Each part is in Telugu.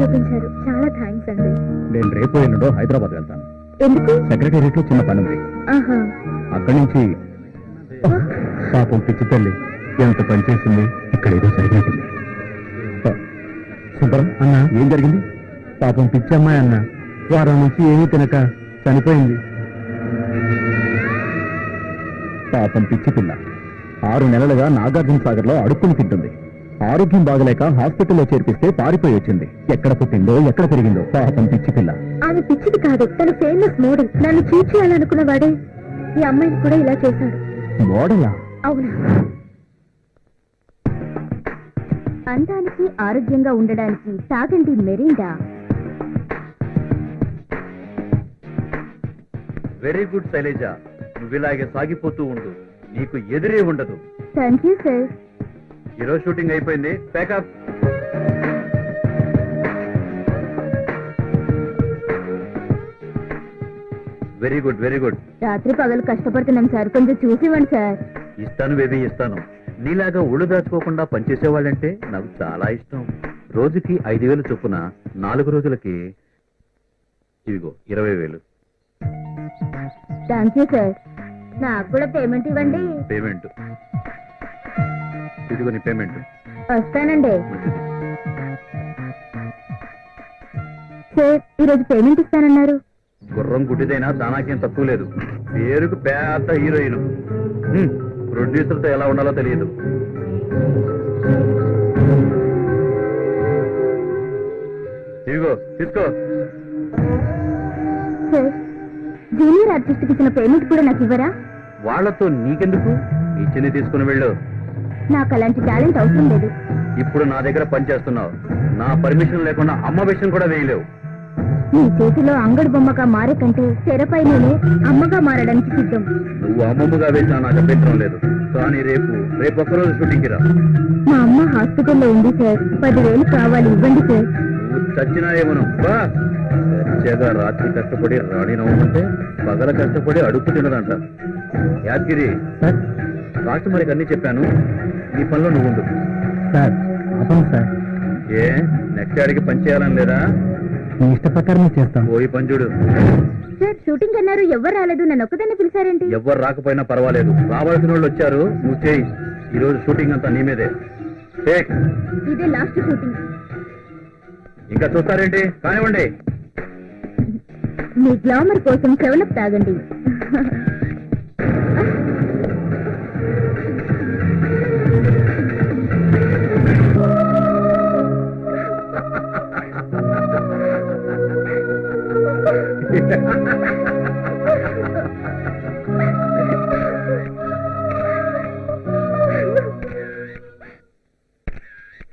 చూపించారు చాలా థ్యాంక్స్ అండి. నేను రేపు ఎల్లుండో హైదరాబాద్ వెళ్తాను. ఎందుకు? సెక్రటేరియట్లో చిన్న పని ఉంది. ఆహా. అక్కడి నుంచి పాపం పిచ్చి తల్లి. ఎంత పని చేసింది? ఇక్కడ ఏదో జరిగినట్టుంది సుబ్బరం అన్న ఏం జరిగింది? పాపం పిచ్చి అమ్మాయి అన్న. వారం నుంచి ఏమీ తినక చనిపోయింది. పాపం పిచ్చి పిల్ల. ఆరు నెలలుగా నాగార్జున సాగర్లో అడుక్కుని తింటుంది. ఆరోగ్యం బాగలేక హాస్పిటల్లో చేర్పిస్తే పారిపోయి వచ్చింది ఎక్కడ పుట్టిందో ఎక్కడ పెరిగిందో పాపం పిచ్చి పిల్ల. ఆమె పిచ్చిది కాదు తను ఫేమస్ మోడల్ నన్ను చీట్ చేయాలనుకున్న వాడే ఈ అమ్మాయిని కూడా ఇలా చేశాడు. మోడలా అవునా? అందానికి ఆరోగ్యంగా ఉండడానికి తాగండి మెరిండా? Very good Shailaja. నువ్వు ఇలాగే సాగిపోతూ ఉండు. నీకు ఎదురే ఉండదు. థ్యాంక్ యూ సార్ ఈరోజు షూటింగ్ అయిపోయింది. Pack up very good very good రాత్రి పగలు కష్టపడుతున్నాం సార్. కొంచెం చూసి ఇవ్వండి సార్. ఇస్తాను బేబీ ఇస్తాను. నీలాగా ఒళ్ళు దాచుకోకుండా పనిచేసేవాళ్ళంటే నాకు చాలా ఇష్టం. రోజుకి ఐదు వేలు చొప్పున నాలుగు రోజులకి ఇవిగో ఇరవై వేలు. థ్యాంక్ యూ సార్ నాకు కూడా పేమెంట్ ఇవ్వండి. పేమెంట్ ఇదిగో నీ పేమెంట్ వస్తానండి. సార్ ఈరోజు పేమెంట్ ఇస్తానన్నారు? గుర్రం గుడ్డిదైనా దానాకేం తక్కువ లేదు. పేరుకు పెద్ద హీరోయిన్ ప్రొడ్యూసర్తో ఎలా ఉండాలో తెలియదు. ఇదిగో తీసుకో. సార్ జూనియర్ ఆర్టిస్ట్ ఇచ్చిన పేమెంట్ కూడా నాకు ఇవ్వరా? వాళ్ళతో నీకెందుకు? ఇచ్చింది తీసుకుని వెళ్ళు. నాకు అలాంటి టాలెంట్ అవసరం లేదు. ఇప్పుడు నా దగ్గర పని చేస్తున్నావు. నా పర్మిషన్ లేకుండా అమ్మ విషయం కూడా వేయలేవు. నీ చేతిలో అంగడి బొమ్మగా మారే కంటే తెరపై నేనే అమ్మగా మారడానికి సిద్ధం. నువ్వు అమ్మమ్మగా వేసినా నాకు అభ్యంతరం లేదు. కానీ రేపు రేపు ఒక్కరోజు షూటింగ్కి రా. మా అమ్మ హాస్పిటల్లో ఉంది సార్ పదివేలు కావాలి ఇవ్వండి సార్ చచ్చినా ఏమను? రాత్రి కష్టపడి రాణి నవ్వమంటే పగల కష్టపడి అడుక్కు తినదంట. యాదగిరి సార్. రాష్ట్రమరికి అన్ని చెప్పాను. నీ పనిలో నువ్వు ఉండు. సార్ అతను సార్. ఏ? నెక్స్ట్ ఆడికి పని చేయాలని లేదా? మీ ఇష్ట ప్రకారం చేస్తాం. పోయి పంచుడు సార్ షూటింగ్ అన్నారు ఎవరు రాలేదు. నన్ను ఒక్కదాన్ని పిలిచారేంటి? ఎవ్వరు రాకపోయినా పర్వాలేదు. రావాల్సిన వాళ్ళు వచ్చారు. నువ్వు చేయి. ఈ రోజు షూటింగ్ అంతా నీ మీదే. టేక్. ఇదే లాస్ట్ షూటింగ్. ఇంకా చూస్తారేంటి? కానివ్వండి. మీ గ్లామర్ కోసం సెవెనప్ తాగండి.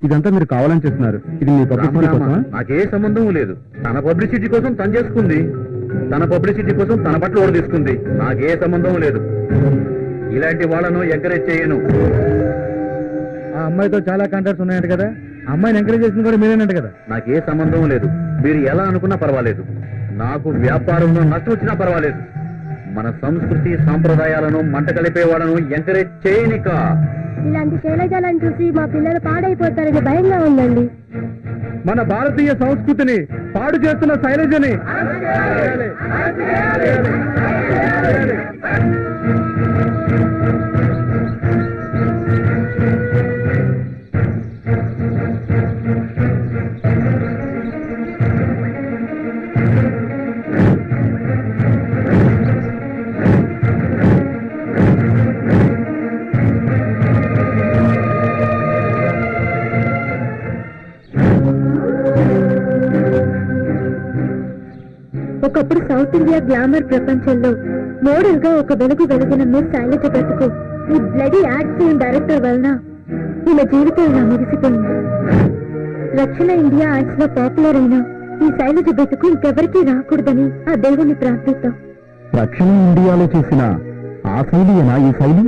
ఇదంతా మీరు కావాలని చేస్తున్నారు. ఇది మీ పబ్లిసిటీ కోసమా? నాకే సంబంధం లేదు. తన పబ్లిసిటీ కోసం తను చేసుకుంది. తన పబ్లిసిటీ కోసం తన పట్ల ఓడి తీసుకుంది. నాకే సంబంధం లేదు. ఇలాంటి వాళ్ళను ఎంకరేజ్ చేయను. ఆ అమ్మాయితో చాలా కాంటాక్ట్స్ ఉన్నాయంట కదా? అమ్మాయిని ఎంకరేజ్ చేసింది కూడా మీరేనంట కదా? నాకే సంబంధం లేదు. మీరు ఎలా అనుకున్నా పర్వాలేదు. నాకు వ్యాపారంలో నష్టం వచ్చినా పర్వాలేదు. మన సంస్కృతి సాంప్రదాయాలను మంట కలిపే వాళ్ళను ఎంకరేజ్ చేయనిక. ఇలాంటి శైలజాలను చూసి మా పిల్లలు పాడైపోతారని భయంగా ఉందండి. మన భారతీయ సంస్కృతిని పాడు చేస్తున్న శైలజని. ఒకప్పుడు సౌత్ ఇండియా గ్లామర్ ప్రపంచంలో మోడల్గా ఒక వెలుగు వెలిగిన మిస్ శైలజ బ్రతుకు ఈ బ్లడీ యాడ్ ఫిల్మ్ డైరెక్టర్ వలన ఈమె జీవితం ఇలా ముగిసిపోయింది. రక్షణ ఇండియా యాడ్స్లో పాపులర్ అయిన ఈ శైలజ బ్రతుకు ఇంకెవరికీ రాకూడదని ఆ దేవుని ప్రార్థిద్దాం. రక్షణ ఇండియాలో చేసిన ఆ శైలియేనా ఈ శైలి.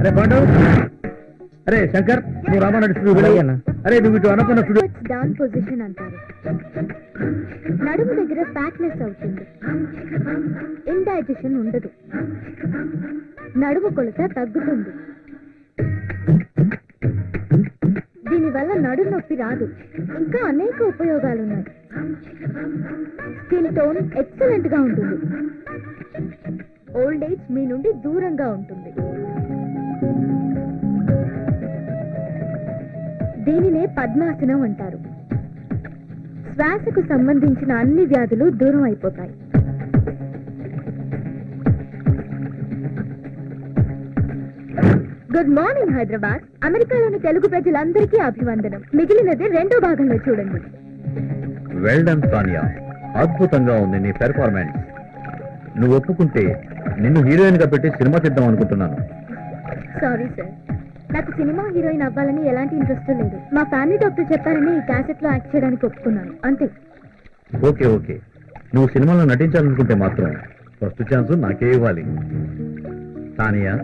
అరే పాండు అరే శంకర్ నువ్వు స్టూడియో అరే నువ్వు ఇటు అనుకున్న డౌన్ పొజిషన్ అంటారు. నడుము దగ్గర ఫ్యాట్నెస్ అవుతుంది. ఇండైజెషన్ ఉండదు. నడుము కొలత తగ్గుతుంది. దీనివల్ల నడు నొప్పి రాదు. ఇంకా అనేక ఉపయోగాలు ఉన్నాయి స్కిన్ టోన్ ఎక్సలెంట్గా ఉంటుంది. ఓల్డ్ ఏజ్ మీ నుండి దూరంగా ఉంటుంది. దీనినే పద్మాసనం అంటారు. శ్వాసకు సంబంధించిన అన్ని వ్యాధులు దూరం అయిపోతాయి. Good morning Hyderabad. అమెరికాలోని తెలుగు ప్రజలందరికీ అభివందనం. మిగిలినది రెండో భాగంలో చూడండి. వెల్ డన్ సానియా అద్భుతంగా ఉంది నీ పెర్ఫార్మెన్స్ నువ్వు ఒప్పుకుంటే నిన్ను హీరోయిన్గా పెట్టి సినిమా తీద్దాం అనుకుంటున్నాను. Sorry sir. నాకు సినిమా హీరోయిన్ అవ్వాలని ఎలాంటి ఇంట్రెస్ట్ లేదు. మా ఫ్యామిలీ డాక్టర్ చెప్పారని ఈ క్యాసెట్లో యాక్ట్ చేయడానికి ఒప్పుకున్నాను. అంతే. Okay okay. నువ్వు సినిమాలో నటించాలనుకుంటే మాత్రం ఫస్ట్ ఛాన్స్ నాకే ఇవ్వాలి. సానియా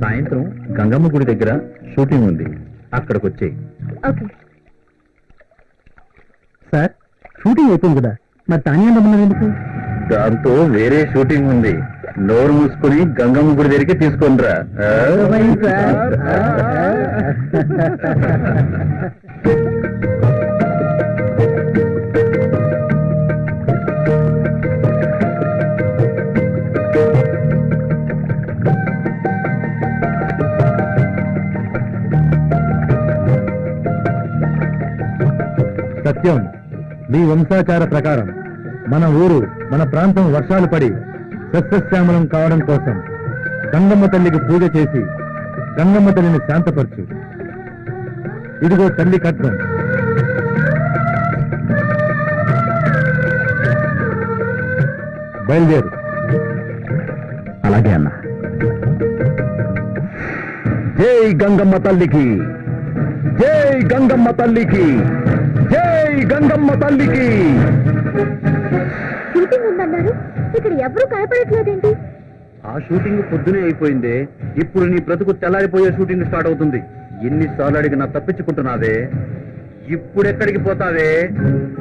సాయంత్రం గంగమ్మ గుడి దగ్గర షూటింగ్ ఉంది. అక్కడికి వచ్చేయి ఓకే. సార్ షూటింగ్ అయిపోయింది కదా. మరి తానే రమ్మన్నారు ఎందుకు? దాంతో వేరే షూటింగ్ ఉంది. నోరు మూసుకుని గంగమ్మ గుడి దగ్గరికి తీసుకొని రా సత్యం మీ వంశాచార ప్రకారం మన ఊరు మన ప్రాంతం వర్షాలు పడి సస్యశ్యామలం కావడం కోసం గంగమ్మ తల్లికి పూజ చేసి గంగమ్మ తల్లిని శాంతపరచు. ఇదిగో తల్లి కట్నం బయలుదేరు. అలాగే అన్న. జై గంగమ్మ తల్లికి. జై గంగమ్మ తల్లికి. జై గంగమ్మ తల్లికి. ఎవరు కనపడట్లేదేంటి ఆ షూటింగ్ పొద్దునే అయిపోయిందే. ఇప్పుడు నీ బ్రతుకు తెల్లారిపోయే షూటింగ్ స్టార్ట్ అవుతుంది. ఎన్నిసార్లు అడిగినా తప్పించుకుంటున్నావే? ఇప్పుడెక్కడికి పోతావే?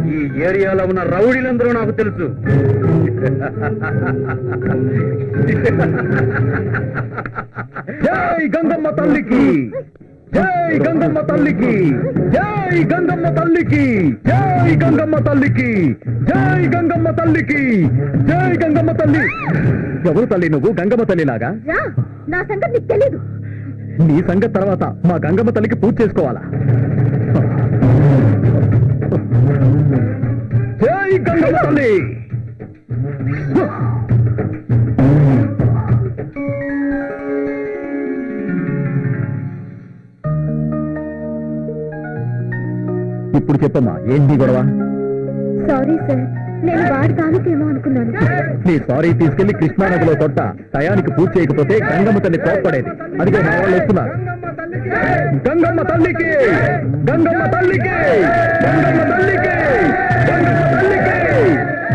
ఈ ఏరియాలో ఉన్న రౌడీలందరూ నాకు తెలుసు. గంగమ్మ తల్లికి! జై గంగమ్మ తల్లికి జై గంగమ్మ తల్లికి జై గంగమ్మ తల్లికి జై గంగమ్మ తల్లికి జై గంగమ్మ తల్లి. ఎవరు తల్లి నువ్వు? గంగమ్మ తల్లిలాగా? నా సంగతి నీకు తెలీదు. నీ సంగతి తర్వాత మా గంగమ్మ తల్లికి పూజ చేసుకోవాలా? జై గంగమ్మ తల్లి. ఇప్పుడు చెప్పమ్మా ఏంటి గొడవ? సారీ సార్ నేను వాడి తాలూకేమో అనుకున్నాను. నీ సారీ తీసుకెళ్ళి కృష్ణానదిలో తొట్ట టయానికి పూజ చేయకపోతే గంగమ్మ తల్లి కోప్పడేది. అదిగో మా వాళ్ళు వస్తున్నారు. గంగమ్మ తల్లికి! గంగమ్మ తల్లికి! గంగమ్మ తల్లికి! గంగమ్మ తల్లికి!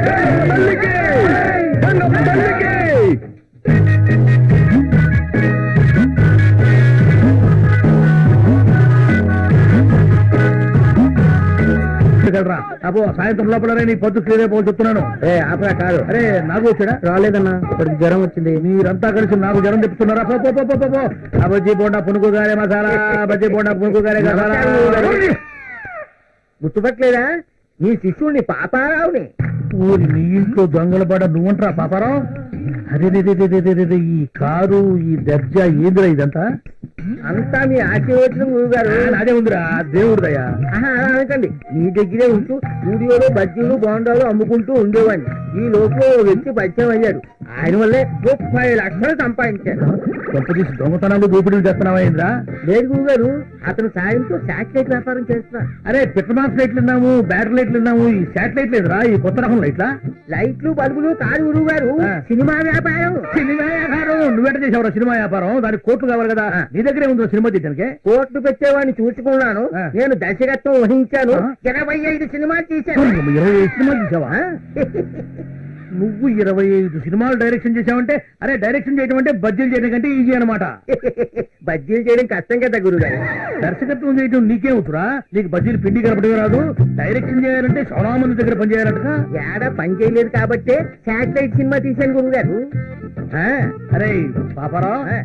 గంగమ్మ తల్లికి! గంగమ్మ తల్లికి! అబ్బో సాయంత్రం లోపలనే నీ పొద్దు క్లియర్ అయిపోయి చెప్తున్నాను. ఏ ఆపరా కాదు అరే నాకు వచ్చాడా? రాలేదన్నా ఇప్పటికి జ్వరం వచ్చింది. మీరంతా కలిసి నాకు జ్వరం తెప్పిస్తున్నారా? పో పో పో పో, ఆ బజ్జీ బోండా పునుగు గారే మసాలా బజ్జీ బోండా పునుగు గారే మసాలా. గుర్తుపట్టలేదా? నీ శిష్యుడిని పాపారావుని. ఊరి నీ ఇంట్లో దొంగల పడ నువ్వంటరా పాపారావు? అరే రే రే రే రే రే రే రే, ఈ కారు ఈ దర్జా ఏందిరా ఇదంతా? అంతా మీ ఆశీర్వచనం గురుగారు. అదే ఉందిరా. దేవుడిదయ్యా ఆహా, అలా అనకండి. మీ దగ్గరే ఉంటూ స్టూడియోలో బజ్జీలు బోండాలు అమ్ముకుంటూ ఉండేవాడిని. ఈ లోపు వ్యక్తి పరిచయం అయ్యాడు. ఆయన వల్లే ముప్పై లక్షలు సంపాదించాడు. కొంపదీసి దొంగతనాలు దోపిడీలు చేస్తున్నావా లేదు గురుగారు అతను సాయంతో శాటిలైట్ వ్యాపారం చేస్తున్నారు. అరే పిట్టమాస్ లైట్లు విన్నాము బ్యాటరీ లైట్లు విన్నాము ఈ శాటిలైట్ లేదురా ఈ కొత్త రకం లైట్లా? లైట్లు బల్బులు కాదు గురువు గారు. సినిమా వ్యాపారం. సినిమా వ్యాపారం. నువ్వెట చేసావురా సినిమా వ్యాపారం? దానికి కోట్లు కావాలి కదా. నీ దగ్గరే ఉందో సినిమా తీయడానికి కోర్టు పెట్టేవాడిని చూసుకున్నాను. నేను దర్శకత్వం వహించాను. ఇరవై ఐదు సినిమాలు తీశాను. ఇరవై ఐదు సినిమాలు తీసావా నువ్వు ఇరవై ఐదు సినిమాలు డైరెక్షన్ చేసావంటే అరే డైరెక్షన్ చేయడం అంటే బడ్జెట్ చేయడం కంటే ఈజీ అనమాట బజ్జీలు చేయడం కష్టం కదా గురుగారు. దర్శకత్వం చేయడం నీకే అవుతురా నీకు బడ్జెట్ పిండి కలపడమే రాదు. డైరెక్షన్ చేయాలంటే చాలా మంది దగ్గర పని చేయాలటగా. ఏడా పని చేయలేదు కాబట్టే శాటిలైట్ సినిమా తీశాను గురుగారు. అరే పాపరావు ఆ.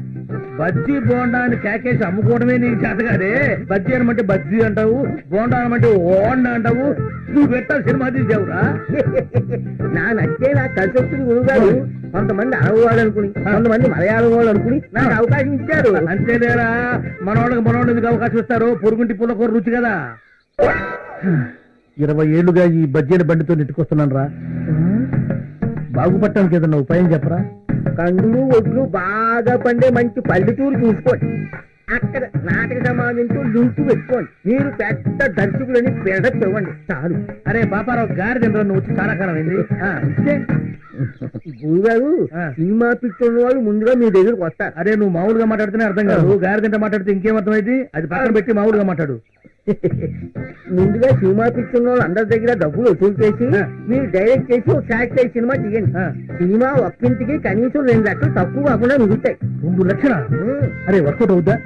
బజ్జీ బోండా అని కేకేసి అమ్ముకోవడమే నీకు చేత కాదే. బజ్జీ అనమంటే బజ్జీ అంటావు బోండా అనమంటే ఓండా అంటావు. నువ్వు పెట్టా సినిమా తీసావురా? నా నచ్చే కలిసి వస్తుంది గురుగారు కొంతమంది అనుకుని కొంతమంది మలయాళం వాళ్ళు అనుకుని నాకు అవకాశం ఇచ్చారు. అంతేలేరా? మనోళ్ళకి మనోళ్ళు ఎందుకు అవకాశం ఇస్తారు? పొరుగుంటి పుల్లకూర రుచి కదా. ఇరవై ఏళ్ళుగా ఈ బజ్జీల బండితో నెట్టుకొస్తున్నాను రా బాగుపడటానికి ఏదన్నా ఉపాయం చెప్పరా? కందులు ఒడ్లు బాగా పండే మంచి పల్లెటూరు చూసుకోండి. అక్కడ నాటక సమాజంతో లింకు పెట్టుకోండి. మీరు పెద్ద దర్శకులని పేద ఇవ్వండి చాలు. అరే పాపారావు గారి తింటారు నువ్వు వచ్చి చాలా కాలం అయింది. గురుగారు. సినిమా పిక్చర్ వాళ్ళు ముందుగా మీ దగ్గరకు వస్తారు. అరే నువ్వు మామూలుగా మాట్లాడితేనే అర్థం కాదు. గారి తింట మాట్లాడితే ఇంకేం అర్థమైంది? అది పక్కన పెట్టి మామూలుగా మాట్లాడు. ముందుగా సినిమా పిక్చర్ వాళ్ళు అందరి దగ్గర డబ్బులు వసూలు చేసి. మీరు డైరెక్ట్ చేసి ఒక శాటిలైట్ సినిమా తీయండి. సినిమా ఒక్కింటికి కనీసం రెండు లక్షలు తక్కువ కాకుండా మిగులుతాయి. రెండు లక్షల. అరే వర్కౌట్ అవుద్దా?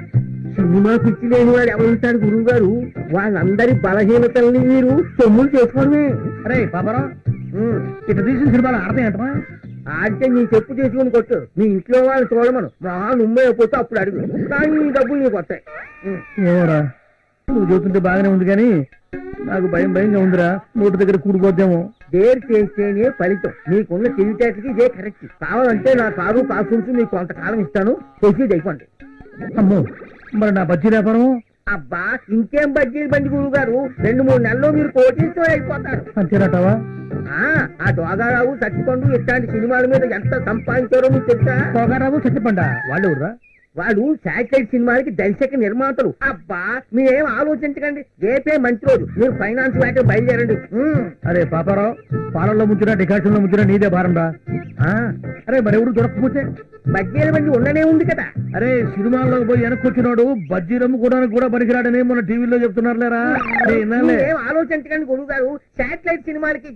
సినిమా పిచ్చి లేని వాడు ఎవరుంటాడు గురువు గారు? వాళ్ళందరి బలహీనతల్ని మీరు సొమ్ములు చేసుకోవడమే. అరే ఉమ్. ఇట్లా తీసిన సినిమాలు ఆడతాయి అంటమా? ఆడితే నీ చెప్పు చేసుకుని కొట్టు. మీ ఇంట్లో వాళ్ళు చూడమను. మా నుమ్మే పోతే అప్పుడు అడుగు. కానీ డబ్బులు నీకు వస్తాయి. నువ్వు చూస్తుంటే బాగానే ఉంది కానీ నాకు భయం భయంగా ఉందిరా. నోటి దగ్గర కూడుకోద్దేమో డేర్ చేస్తేనే ఫలితం. నీకున్న తెలివితేటకి ఇదే కరెక్ట్. కావాలంటే నా కారు కాసుంచు మీకు కొంతకాలం ఇస్తాను. ప్రొసీడ్ అయిపోండి అమ్మో మరి నా బజ్జీ వ్యాపారం? అబ్బా ఇంకేం బడ్జీలు బండి గురువు గారు రెండు మూడు నెలల్లో మీరు కోటీతో అయిపోతారు. అంతేనటావా? ఆ ఆ దోగారావు సత్తిపండు ఇట్లాంటి సినిమాల మీద ఎంత సంపాదించారో మీకు తెలుసా? పోగారావు సత్యపండ వాళ్ళు ఎవరురా వాడు శాటిలైట్ సినిమాలకి దర్శక నిర్మాతలు. అబ్బా మీరేం ఆలోచించకండి. రేపే మంచి రోజు మీరు ఫైనాన్స్ బ్యాంక్ బయలుదేరండి. అరే పాపారావు పాలల్లో ముంచినా డికాషన్లో ముంచినా నీదే భారం రా. ఆ, అరే మరి ఎవరు దొరకకపోతే బడ్జీల బండి ఉండనే ఉంది కదా. అరే సినిమాల్లోకి పోయి వెనక్కి వచ్చినాడు బజ్జీ రమ్ముకోవడానికి కూడా పనికిరాడని మొన్న టీవీలో చెప్తున్నారు లేరా ఆలోచించకండి గురువు గారు శాటిలైట్ సినిమాలకి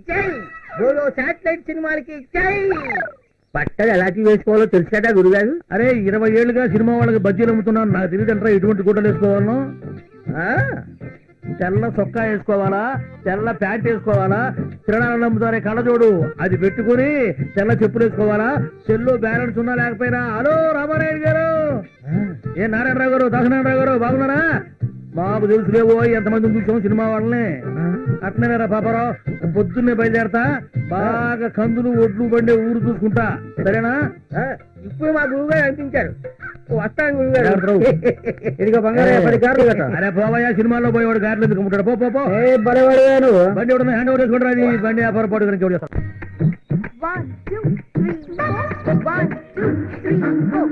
బోలో శాటిలైట్ సినిమాలకి జై బట్టలు ఎలాంటి వేసుకోవాలో తెలుసు కదా గురుగారు? అరే ఇరవై ఏళ్ళుగా సినిమా వాళ్ళకి బజ్జీలు అమ్ముతున్నాను. నాకు తెలియదంటారా ఎటువంటి గుడ్డలు వేసుకోవాలను? ఆ, తెల్ల చొక్కా వేసుకోవాలా? తెల్ల ప్యాంట్ వేసుకోవాలా? తిరణాలు అమ్ముతారే కళ్ళజోడు. అది పెట్టుకుని తెల్ల చెప్పులు వేసుకోవాలా? చెల్లు బ్యాలెన్స్ ఉన్నా లేకపోయినా? హలో రామారాయుడు గారు. ఏ నారాయణరావు గారు దాసనారాయణ గారు బాగున్నారా? మాకు తెలుసులేవో ఎంతమంది చూసాం సినిమా వాళ్ళని. అట్లనేరా పాపారావు పొద్దున్నే బయలుదేరతా. బాగా కందులు ఒడ్లు బండే ఊరు చూసుకుంటా. సరేనా? ఇప్పుడు మా గురువు గారు అనిపించారు. వస్తాను గురువు గారు జాగ్రత్త. ఇదిగో బంగారం పది కార్లు కదా అరే పోవయ్యా సినిమాలో పోయేవాడు గారెలు ఎందుకు అమ్ముతాడు? పో పో పో. ఏ బలవాడు బండి ఎవడన్నా హ్యాండ్ ఓవర్ చేసుకుంటారా అది? బండి వ్యాపారం పాటు గురించి ఎవడు చేస్తాడు? One, two, three, four. One, two, three, four.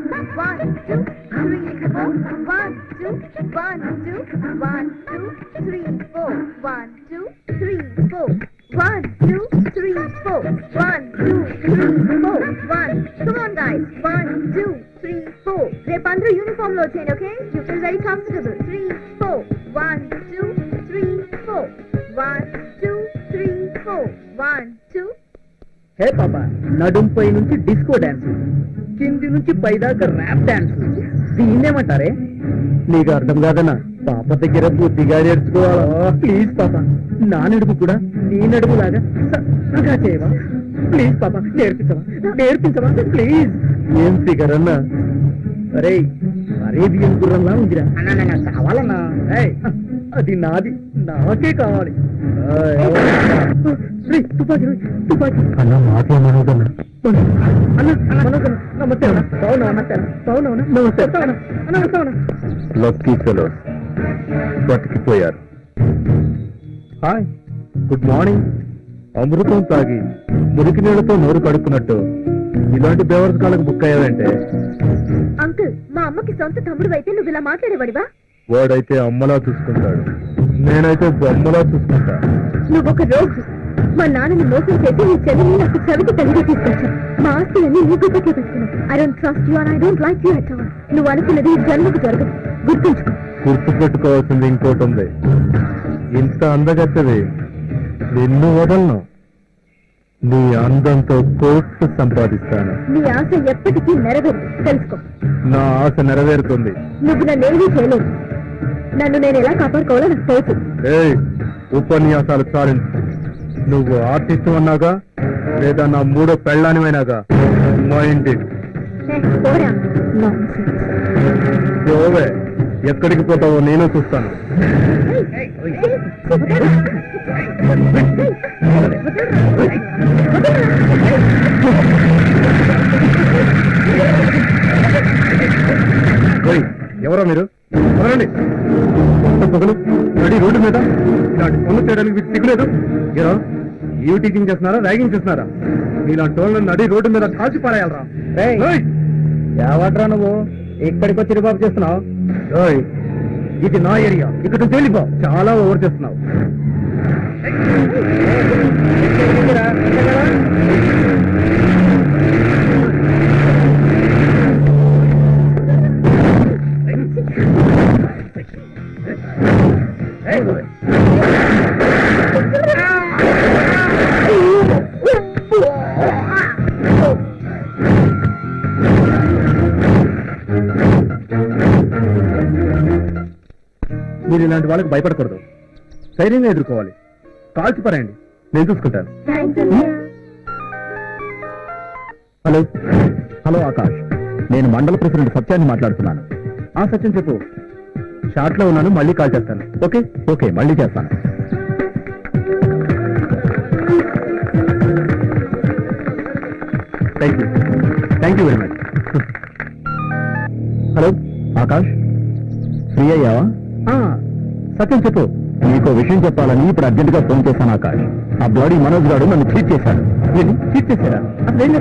One, two, three, four. One, two, one, two, one, two, three, four. One, two, three, four. One, two, three, four. One, two, three, four. One. Come on, guys. One, two, three, four. రేపు అందరూ యూనిఫామ్లో వచ్చేయండి okay you feel very comfortable three four one two three four one two three four one two hey పాప నడుంపై నుంచి డిస్కో డాన్స్ కింది నుంచి పైదాకా ర్యాప్ డాన్స్ దీన్నేమంటారే? నీకు అర్థం కాదన్నా. పాప దగ్గర బుద్ధిగా నేర్చుకోవాలా? ప్లీజ్ పాప నా నడుపు కూడా నీ నడుపు లాగా చేయవా? ప్లీజ్ పాప నేర్పించవా? నేర్పించవా? ప్లీజ్. ఏం ఫిగర్ అన్నా అరే అరేబియన్ గుర్రంలా ఉందిరా. అన్న కావాలన్నా. ఏయ్, అది నాది. నాకే కావాలి. రేయ్, తుపాకీ తుపాకీ. అన్న మాకేమనవుతున్నా అన్న అన్న మనోజ్ అన్న, నమస్తే అన్న. బాగున్నా నమస్తే అన్న. బాగున్నా అన్న. నమస్తే. అన్న అన్న. నమస్తే అన్న. Lucky fellow. బతికిపోయారు hi. Good morning. అమృతం తాగి మురికి నీళ్ళతో నోరు కడుక్కున్నట్టు ఇలాంటి బేవర్స్ కాళ్ళకు బుక్ అయ్యావంటే? అంకుల్ మా అమ్మకి సొంత తమ్ముడు అయితే నువ్వు ఇలా మాట్లాడేవాడివా? వాడైతే అమ్మలా చూసుకుంటాడు. నేనైతే బొమ్మలా చూసుకుంటా. నువ్వు ఒక రోజు మా నాన్నని మోసం చేసి నీ చెల్లిని నాకు చవికి తల్లిగా తీసుకొచ్చావు మా ఆస్తులన్నీ నీ గుప్పట్లో పెట్టుకున్నావు. I don't trust you I don't like you at all నువ్వు అనుకున్నది ఈ జన్మకు జరగదు. గుర్తుంచుకో. గుర్తు పెట్టుకోవాల్సింది ఇంకోటి ఉంది. ఇంత అందగత్తది. నిన్ను వదలను. నీ అందంతో కోట్లు సంపాదిస్తాను నీ ఆశ ఎప్పటికీ నెరవేరు తెలుసుకో నా ఆశ నెరవేరుతుంది నువ్వు నన్ను ఏమీ చేయలేవు నన్ను నేను ఎలా కాపాడుకోవాలో నాకు తెలుసు ఏయ్ ఉపన్యాసాలు చాలించు నువ్వు ఆర్టిస్ట్ అన్నాగా లేదా నా మూడో పెళ్ళానివైనాగా మైండ్ ఇట్ పోరా ఎక్కడికి పోతావో నేను చూస్తాను టీచింగ్ చేస్తున్నారా ర్యాగింగ్ చేస్తున్నారా మీలాంటి వాళ్ళని నడి రోడ్డు మీద కాల్చి పారేయాలరా. ఎవడ్రా నువ్వు? ఇక్కడికి వచ్చి రిబాబు చేస్తున్నావు ఇది నా ఏరియా. ఇక్కడ నుంచి వెళ్ళిపో. చాలా ఓవర్ చేస్తున్నావు. మీరు ఇలాంటి వాళ్ళకి భయపడకూడదు. ధైర్యంగా ఎదుర్కోవాలి. కాల్చి పారేయండి. నేను చూసుకుంటాను. హలో. హలో ఆకాష్. నేను మండల ప్రెసిడెంట్ సత్యాన్ని మాట్లాడుతున్నాను. ఆ సత్యం చెప్పు. షార్ట్లో ఉన్నాను మళ్ళీ కాల్ చేస్తాను. ఓకే? ఓకే మళ్ళీ చేస్తాను. Thank you thank you very much. Hello Akash. Free అయ్యావా? సత్యం చెప్పు. నీకు విషయం చెప్పాలని ఇప్పుడు అర్జెంట్గా ఫోన్ చేశాను ఆకాష్. ఆ బ్లాడీ మనోజ్ గారు నన్ను చీట్ చేశాడు చీట్ చేశారా? అసలు ఏం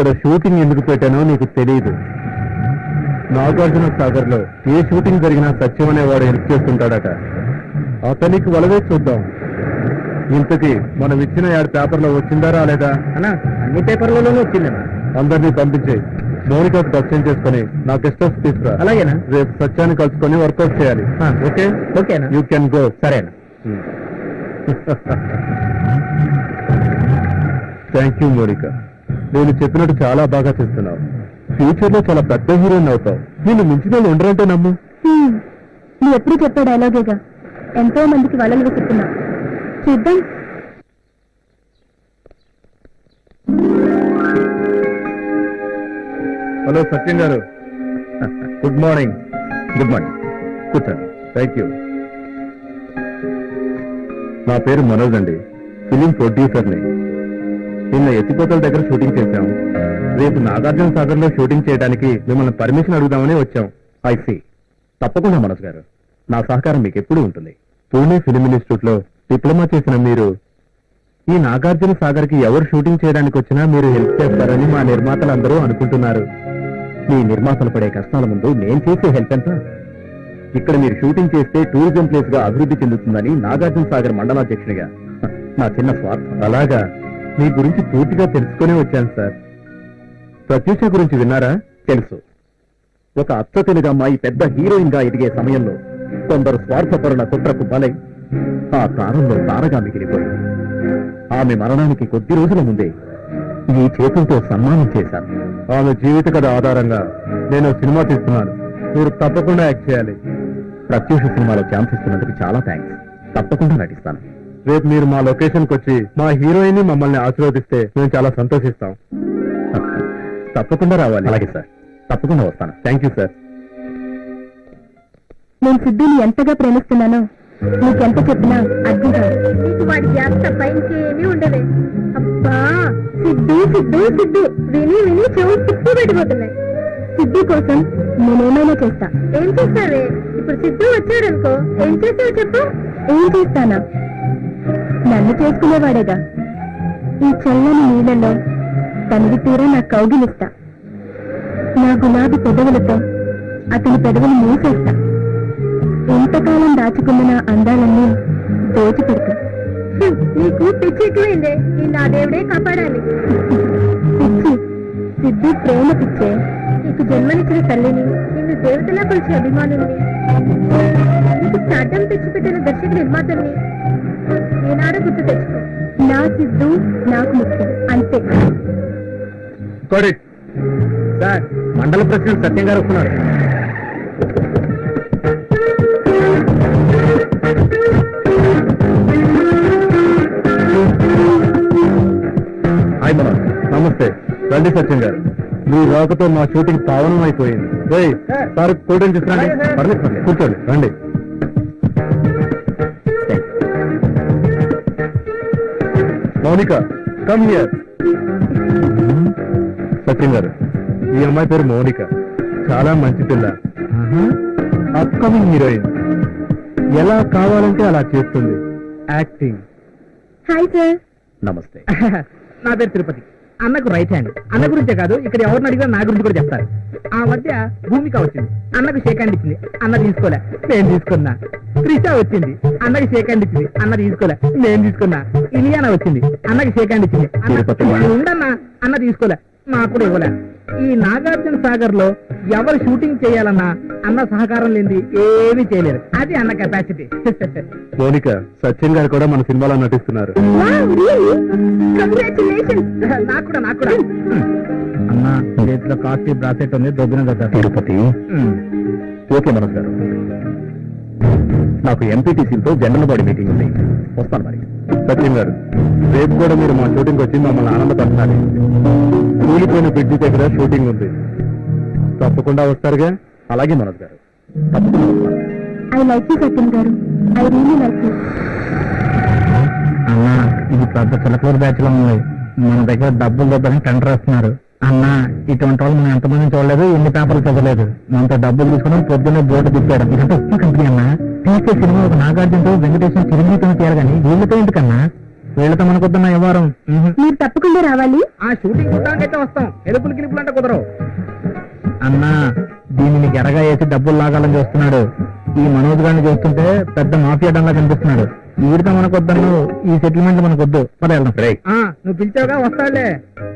ఇక్కడ షూటింగ్ ఎందుకు పెట్టానో నీకు తెలియదు నాగార్జున సాగర్లో ఏ షూటింగ్ జరిగినా సత్యం అనేవాడు హెల్ప్ చేస్తుంటాడట. అతనికి వలవే చూద్దాం. ఇంతకీ మనం ఇచ్చిన యాడ్ పేపర్లో వచ్చిందా రాలేదా? అన్నా అన్ని పేపర్లలోనూ వచ్చిందన్నా అందరినీ పంపించే. మౌనికకు దర్శనం చేసుకుని నా గెస్ట్ తీసుకురా. అలాగేనా? రేపు సత్యాన్ని కలుసుకొని వర్కౌట్ చేయాలి. ఓకే. ఓకేనా? యూ కెన్ గో సరేనా. Thank you Mounika. నేను చెప్పినట్టు చాలా బాగా చేస్తున్నావు. ఫ్యూచర్లో చాలా పెద్ద హీరోయిన్ అవుతావు. నేను మించిన వాళ్ళు ఉండరంటే నమ్ము. నువ్వు ఎప్పుడు చెప్పే డైలాగేగా ఎంతో మందికి వలలు వెతుకుతున్నా చూద్దాం. Hello Satyam garu. Good morning. Good morning. కూర్చోండి. Thank you. నా పేరు మనోజ్ అండి. ఫిలిం ప్రొడ్యూసర్ని. నిన్న ఎత్తిపోతల దగ్గర షూటింగ్ చేశాం. రేపు నాగార్జున సాగర్లో షూటింగ్ చేయడానికి మిమ్మల్ని పర్మిషన్ అడుగుదామని వచ్చాం. I see. తప్పకుండా మనసు గారు. నా సహకారం మీకు ఎప్పుడూ ఉంటుంది. పూణే ఫిలిం ఇన్స్టిట్యూట్లో డిప్లొమా చేసిన మీరు ఈ నాగార్జున సాగర్కి ఎవరు షూటింగ్ చేయడానికి వచ్చినా మీరు హెల్ప్ చేస్తారని మా నిర్మాతలందరూ అనుకుంటున్నారు. మీ నిర్మాతలు పడే కష్టాల ముందు నేను చేసే హెల్ప్ ఎంత? ఇక్కడ మీరు షూటింగ్ చేస్తే టూరిజం ప్లేస్గా అభివృద్ధి చెందుతుందని నాగార్జున సాగర్ మండలాధ్యక్షునిగా. నా చిన్న స్వార్థం. అలాగా. మీ గురించి పూర్తిగా తెలుసుకునే వచ్చాను సార్. ప్రత్యూష గురించి విన్నారా? తెలుసు. ఒక అత్త తెలుగు అమ్మాయి పెద్ద హీరోయిన్గా ఎదిగే సమయంలో కొందరు స్వార్థపరుల కుట్రకు బలై ఆ తారంలో తారగా మిగిలిపోయింది ఆమె మరణానికి కొద్ది రోజుల ముందే ఈ చేతులతో సన్మానం చేశాను ఆమె జీవిత కథ ఆధారంగా నేను సినిమా తీస్తున్నాను. మీరు తప్పకుండా యాక్ట్ చేయాలి. ప్రత్యూష సినిమాలో ఛాన్స్ ఇస్తున్నందుకు చాలా థ్యాంక్స్ తప్పకుండా నటిస్తాను. రేపు మీరు మా లొకేషన్కి వచ్చి మా హీరోయిన్ని మమ్మల్ని ఆశీర్వదిస్తే మేము చాలా సంతోషిస్తాం. తప్పకుండా రావాలి. అలాగే సార్. తప్పకుండా వస్తాను. Thank you sir. నేను సిద్ధుని ఎంతగా ప్రేమిస్తున్నానో నీకెంత చెప్పినా అర్థం కాదు. నీకు వాడి గ్యాస్ తప్ప ఇంకేమీ ఉండవే అబ్బా! సిద్ధు సిద్ధు సిద్ధు. విని విని చెవు తిప్పి పెట్టిపోతున్నాయి సిద్ధు కోసం నేనేమైనా చేస్తా. ఏం చేస్తావే? ఇప్పుడు సిద్ధు వచ్చాడనుకో. ఏం చేస్తావు చెప్పు. ఏం చేస్తానా? నన్ను చేసుకునేవాడేగా. ఈ చల్లని నీళ్ళలో తనివి తీరా నా కౌగిలిస్తా. నా గులాబీ పెదవులతో అతని పెదవులు మూసేస్తా. ఎంతకాలం దాచుకున్న నా అందాలన్నీ దోచి పెడతా నీకు పిచ్చి ఎక్కువైందే. నా దేవుడే కాపాడాలి. పిచ్చి సిద్ధు ప్రేమ పిచ్చే నీకు జన్మనిచ్చిన తల్లిని నిన్ను దేవతలా కొలిచే అభిమానుల్ని నీకు స్టార్టం తెచ్చిపెట్టిన దర్శక నిర్మాతల్ని ఏనాడో గుర్తు తెచ్చుకో. నా సిద్ధు నాకు ముఖ్యం. అంతే. సార్ మండల ప్రెసిడెంట్ సత్యం గారు వస్తున్నారు. హాయ్ నమస్తే. రండి సత్యం గారు. మీ రాకతో మా షూటింగ్ పావనం అయిపోయింది. సార్. కూల్ డ్రింక్ పర్లేదు. కూర్చోండి. రండి. మౌనిక కమ్ హియర్ సత్యం గారు ఈ అమ్మాయి పేరు మౌనిక. చాలా మంచి పిల్ల. అప్కమింగ్ హీరోయిన్ ఎలా కావాలంటే అలా చేస్తుంది. యాక్టింగ్ హాయ్ సార్ నమస్తే. నా పేరు తిరుపతి. అన్నకు రైట్ హ్యాండ్ అన్న గురించే కాదు ఇక్కడ ఎవరిని అడిగినా నా గురించి కూడా చెప్తారు. ఆ మధ్య భూమిక వచ్చింది. అన్నకు షేక్ హ్యాండ్ ఇచ్చింది. అన్న తీసుకోలే. నేను తీసుకున్నా. త్రిష వచ్చింది. అన్నకి షేక్ హ్యాండ్ ఇచ్చింది. అన్న తీసుకోలే. నేను తీసుకున్నా. ఇలియానా వచ్చింది. అన్నకి షేక్ హ్యాండ్ ఇచ్చింది. అన్న తిరుపతి. "నువ్వు ఉండన్నా అన్న తీసుకోలే. నాకు కూడా ఇవ్వలే. ఈ నాగార్జున సాగర్లో ఎవరు షూటింగ్ చేయాలన్నా అన్న సహకారం లేనిది ఏమీ చేయలేరు అది అన్న కెపాసిటీ మౌనిక సత్యం గారు కూడా మన సినిమాలో నటిస్తున్నారు. కంగ్రాచులేషన్స్ నాకు కూడా నాకు కూడా. అన్న చేతిలో కాస్ట్లీ బ్రాసెట్ ఉంది దొబ్బిన కదా తిరుపతి? ఓకే మనోజ్ గారు. నాకు ఎంపీటీసీలతో జనరల్ బాడీ మీటింగ్ ఉంది. వస్తాను మరి. సత్యం గారు రేపు కూడా మీరు మా షూటింగ్ వచ్చి మమ్మల్ని ఆనందపరచాలి. కూలిపోయిన బ్రిడ్జి దగ్గర షూటింగ్ ఉంది. తప్పకుండా వస్తారుగా. అలాగే మనోజ్ గారు. తప్పకుండా వస్తాను. I like you Satyam garu. I really like you. అన్న ఇది పెద్ద చిలకూరు బ్యాచ్లో ఉంది. మన దగ్గర డబ్బులు దొబ్బని టెండర్ వేస్తున్నారు. అన్న ఇటువంటి వాళ్ళు మనం ఎంతమంది చూడలేదు ఎన్ని పేపర్లు చదవలేదు. మనతో డబ్బులు తీసుకుని పొద్దున్నే బోర్డు తిప్పాడు ఇదంతా ఉప్పు కంపెనీ అన్న? తీసే సినిమా ఒక నాగార్జునతో వెంకటేశ్వర చిరంజీవితో తీయాలి కానీ వీళ్ళతో ఎందుకన్నా? వీళ్ళతో మనకొద్దన్న వ్యవహారం మీరు తప్పకుండా రావాలి. ఆ షూటింగ్ చూడడానికైతే వస్తాం. ఎలుపులు గిలుపులు అంటే కుదరవు. అన్నా దీనిని ఎరగా వేసి డబ్బులు లాగాలని చూస్తున్నాడు. ఈ మనోజ్ గారిని చూస్తుంటే పెద్ద మాఫియా డంలా కనిపిస్తున్నాడు. వీడితో మనకొద్దను ఈ సెటిల్మెంట్ మనకొద్దు. పద వెళ్దాం. నువ్వు పిలిచావుగా వస్తాడులే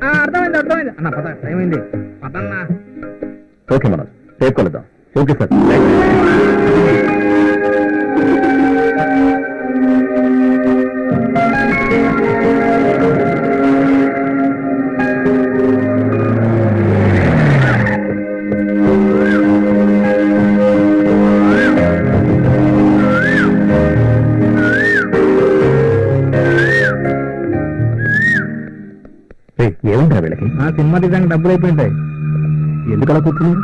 ఆ, అర్థమైంది అర్థమైంది. అన్న పద టైం అయింది పదన్నా. ఓకే మనోజ్ రేపు కలుద్దాం. Okay sir. ఆ సినిమా డిజైన్ డబ్బులు అయిపోయింటాయి. ఎందుకు అలా కూర్చున్నారు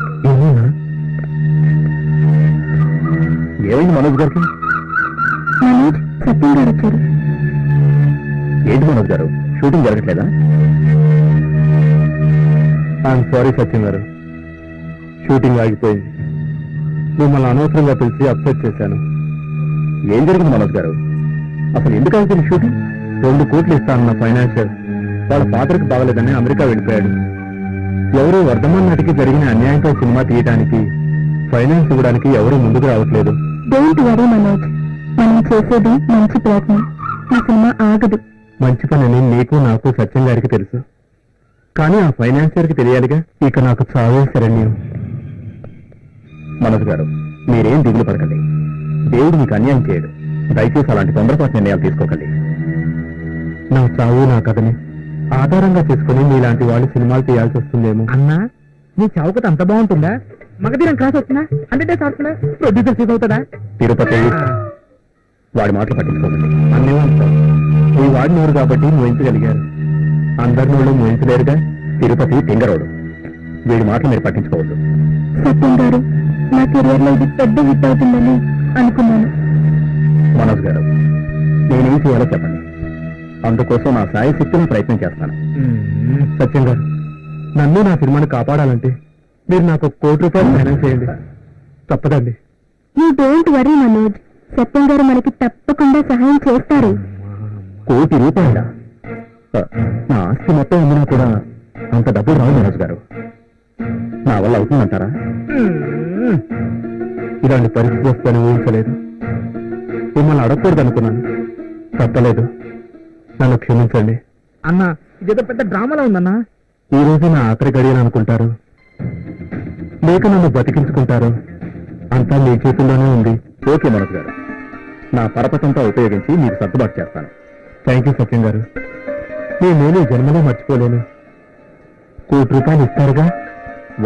ఏమైంది మనోజ్ గారికి మనోజ్ సత్యం గారు వచ్చారు. ఏంటి మనోజ్ గారు? Shooting జరగట్లేదా? I'm sorry Satyam garu. Shooting ఆగిపోయింది. మిమ్మల్ని అనవసరంగా పిలిచి అప్సెట్ చేశాను. ఏం జరిగింది మనోజ్ గారు? అసలు ఎందుకు ఆగిపోయింది షూటింగ్ రెండు కోట్లు ఇస్తానన్న ఫైనాన్షియల్ వాళ్ళ పాత్రకు బాగలేదని అమెరికా వెళ్ళిపోయాడు. ఎవరు వర్ధమాన్ నటికి జరిగిన అన్యాయంతో సినిమా తీయడానికి ఫైనాన్స్ ఇవ్వడానికి ఎవరు ముందుకు రావట్లేదు. డోంట్ వరీ మనోజ్ మనం చేసేది మంచి ప్రయత్నం. ఈ సినిమా ఆగదు. మంచి పనని నీకు నాకు సత్యం గారికి తెలుసు. కానీ ఆ ఫైనాన్సియర్కి తెలియాలిగా? ఇక నాకు చావే శరణ్యం. మనోజ్ గారు మీరేం దిగులు పడకండి. దేవుడు మీకు అన్యాయం చేయడు. దయచేసి అలాంటి తొందరపాటు నిర్ణయాలు తీసుకోకండి. నా చావు నా కథని ఆధారంగా చేసుకుని మీలాంటి వాళ్ళు సినిమాలు తీయాల్సి వస్తుందేమో. అన్నా నీ చౌకత అంత బాగుంటుందా? మగధీరం క్లాస్ వస్తుందా హండ్రెడ్ డేస్ అవుతుందా ప్రొడ్యూసర్ సీట్ అవుతుందా తిరుపతి వాడి మాటలు పట్టించుకోకండి. అన్నీ ఉంటాం ఈ వాడి నోరు కాబట్టి మోయించగలిగారు. అందరి నోళ్ళు మోయించలేరుగా. తిరుపతి తింగరోడు వీడి మాటలు మీరు పట్టించుకోవద్దు. సత్యం గారు నా కెరియర్లో ఇది పెద్ద హిట్ అవుతుందని అనుకున్నాను. మనోజ్ గారు నేనేం చేయాలో చెప్పండి. అందుకోసం నా సాయ శక్తిని ప్రయత్నం చేస్తాను. సత్యం గారు నన్ను నా సినిమాని కాపాడాలంటే మీరు నాకు ఒక కోటి రూపాయలు ఫైనాన్స్ చేయండి. తప్పదండి. You don't worry Manoj. Satyam garu మనకి తప్పకుండా సహాయం చేస్తారు. కోటి రూపాయల? నా ఆస్తి మొత్తం అమ్మినా కూడా అంత డబ్బు రావు మనోజ్ గారు. నా వల్ల అవుతుందంటారా? ఇలాంటి పరిస్థితి వస్తుందని ఊహించలేదు. మిమ్మల్ని అడగకూడదు అనుకున్నాను తప్పలేదు. నన్ను క్షమించండి. అన్న ఇదేదో పెద్ద డ్రామాలో ఉందన్నా? ఈ రోజు నా ఆఖరి గడియని అనుకుంటారు. లేక నన్ను బతికించుకుంటారు. అంతా మీ చేతుల్లోనే ఉంది. ఓకే మనోజ్ గారు. నా పరపతంతా ఉపయోగించి మీకు సర్దుబాటు చేస్తాను. థ్యాంక్ యూ సత్యం గారు. నేను ఈ జన్మలో మర్చిపోలేను. కోటి రూపాయలు ఇస్తారుగా?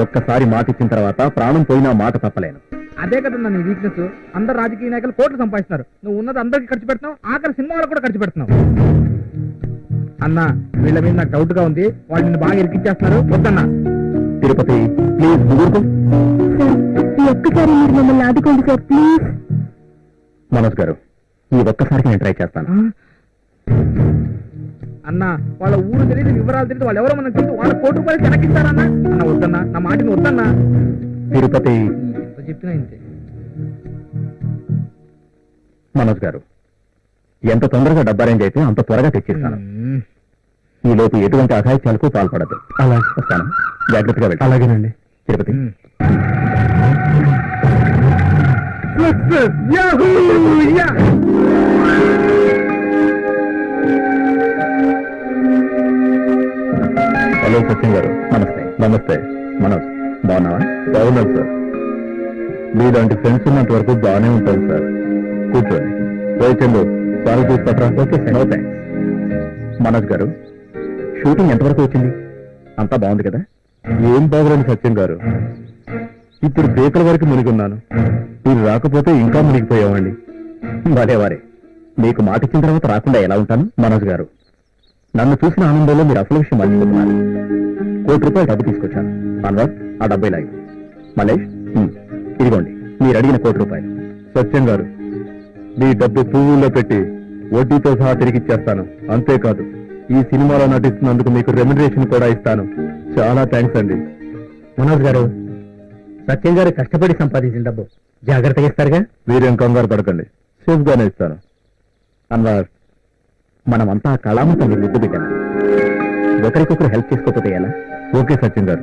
ఒక్కసారి మాట ఇచ్చిన తర్వాత ప్రాణం పోయినా మాట తప్పలేను. అదే కదన్నా నీ వీక్నెస్ అందరు రాజకీయ నాయకులు కోట్లు సంపాదిస్తున్నారు నువ్వు ఉన్నది అందరికి ఖర్చు పెడుతున్నావు ఆఖరి సినిమా వాళ్ళకు కూడా ఖర్చు పెడుతున్నావు. అన్న వీళ్ళ మీద నాకు డౌట్గా ఉంది. వాళ్ళు నిన్ను బాగా ఇరికిచ్చేస్తున్నారు. వద్దన్నా. తిరుపతి ప్లీజ్ ముగ్గురు సార్ ఈ ఒక్కసారి మీరు మమ్మల్ని ఆదుకోండి సార్ ప్లీజ్ మనోజ్ గారు ఈ ఒక్కసారికి నేను ట్రై చేస్తాను. అన్న వాళ్ళ ఊరు తెలియదు వివరాలు తెలియదు. వాళ్ళు ఎవరో మనకు తెలియదు వాళ్ళ కోటి రూపాయలు వెనకిస్తారన్నా అన్న వద్దన్నా. నా మాటని వద్దన్నా. తిరుపతి. ఎంత చెప్పినా ఇంతే. మనోజ్ గారు ఎంత తొందరగా డబ్బు అరేంజ్ అయితే అంత త్వరగా తెచ్చిస్తాను ఈ లోపు ఎటువంటి అఘాయిత్యాలకు పాల్పడద్దు. అలా వస్తాను. జాగ్రత్తగా వెళ్ళి అలాగేనండి. తిరుపతి. హలో సత్యం గారు. నమస్తే. నమస్తే. మనోజ్. బాగున్నావా? బాగున్నాను సార్. మీలాంటి ఫ్రెండ్స్ ఉన్నంత వరకు బాగానే ఉంటాను సార్. కూర్చోండి. రైచందు సార్ చూస్తారా okay sir. No thanks Manoj garu shooting ఎంతవరకు వచ్చింది? అంతా బాగుంది కదా? ఏం బాగులేని సత్యం గారు. ఇప్పుడు పేకల వరకు మునిగున్నాను. మీరు రాకపోతే ఇంకా మునిగిపోయామండి వారే వారే. మీకు మాట ఇచ్చిన తర్వాత రాకుండా ఎలా ఉంటాను? మనోజ్ గారు నన్ను చూసిన ఆనందంలో మీరు అసలు విషయం మర్చిపోతున్నారు. కోటి రూపాయలు డబ్బు తీసుకొచ్చాను. అన్వర్ ఆ డబ్బు ఇవ్వు. మలేష్ ఇదిగోండి మీరు అడిగిన కోటి రూపాయలు. సత్యం గారు మీ డబ్బు పువ్వుల్లో పెట్టి వడ్డీతో సహా తిరిగి ఇచ్చేస్తాను. అంతేకాదు ఈ సినిమాలో నటిస్తున్నందుకు మీకు రెమ్యునరేషన్ కూడా ఇస్తాను. చాలా థ్యాంక్స్ అండి. మనోజ్ గారు సత్యం గారు కష్టపడి సంపాదించిన డబ్బు జాగ్రత్తగా ఇస్తారుగా? మీరేం కంగారు పడకండి. సేఫ్ గానే ఇస్తాను. అన్వర్ మనమంతా కళామతల్ని ముద్దు పెట్టాను ఒకరికొకరు హెల్ప్ చేసుకోకపోతే ఎలా? ఓకే సచిన్ గారు.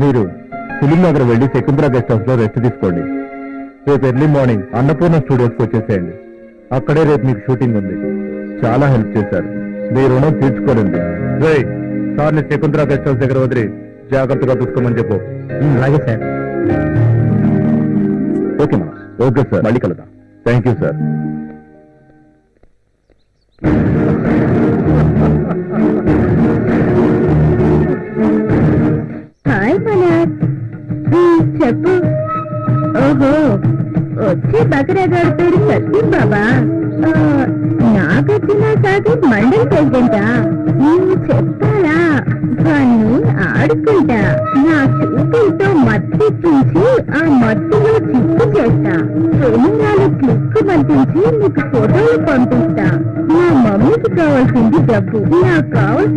మీరు ఫిలిం నగర్ వెళ్ళి శకుంతల గెస్ట్ హౌస్లో రెస్ట్ తీసుకోండి. రేపు ఎర్లీ మార్నింగ్ అన్నపూర్ణ స్టూడియోస్కి వచ్చేసేయండి. అక్కడే రేపు మీకు షూటింగ్ ఉంది. చాలా హెల్ప్ చేశారు. మీ రుణం తీర్చుకోలేదు రే సార్ని శకుంతల గెస్ట్ హౌస్ దగ్గర వదిలి జాగ్రత్తగా చూసుకోమని చెప్పు. అలాగే సార్. ఓకే మా. Okay sir. మళ్ళీ కలుద్దాం. Thank you sir. చెప్పు. ఓహో వచ్చే బకరాగాడు పేరు సత్యం బాబా. నా నాగార్జున సాగర్ మండల్ ప్రెసిడెంటా? నేను చెప్తారా వాణ్ణి ఆడుకుంటా. నా చూపులతో మత్తెక్కించి ఆ మత్తులో చిక్కు చేస్తా. కెమెరాలు క్లిక్ మంటించి నీకు ఫోటోలు పంపిస్తా. మా మమ్మీకి కావాల్సింది డబ్బు. నాకు కావాల్సింది